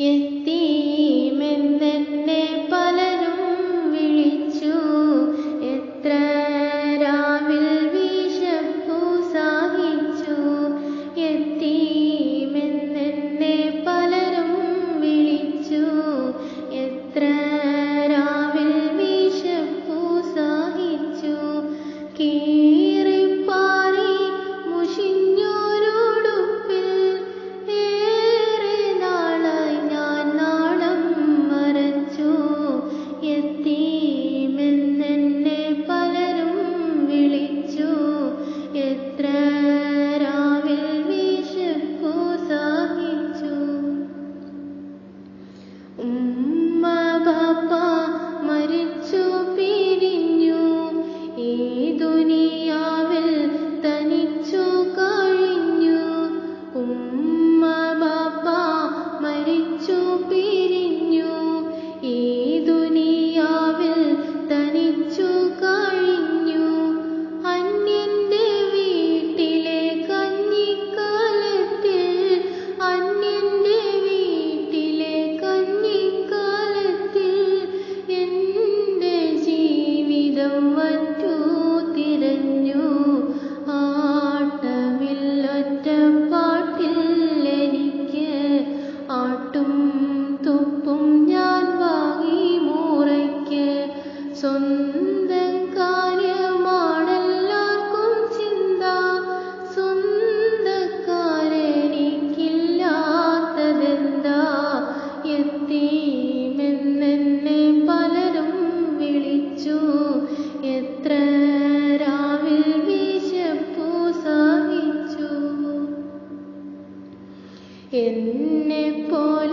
എത്തീമെന്നെന്നെ പലരും എന്നെ പോലോരെത്തി